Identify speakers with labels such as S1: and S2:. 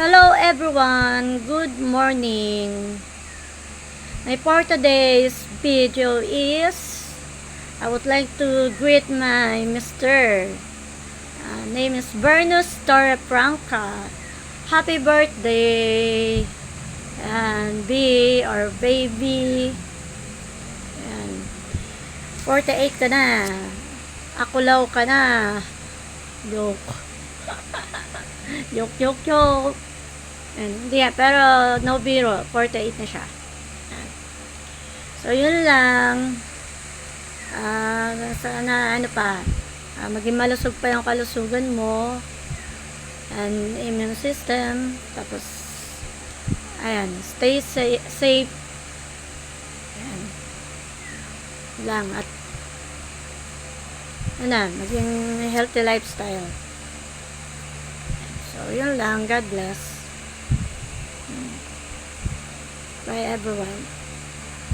S1: Hello everyone, good morning. My for today's video is I would like to greet my Mr. Uh, name is Bernus Torrefranca. Happy birthday and be or baby. And 48 ka na. Akulaw ka na. Joke. Joke, joke, joke. And, nga, pero no biro, 48 na siya. So, yun lang. Ah, sana, ano pa, ah, maging malusog pa yung kalusugan mo. And immune system. Tapos, ayan, stay sa- safe. Ayan. Lang. At, ano, maging healthy lifestyle. So, yun lang. God bless. Bye, everyone.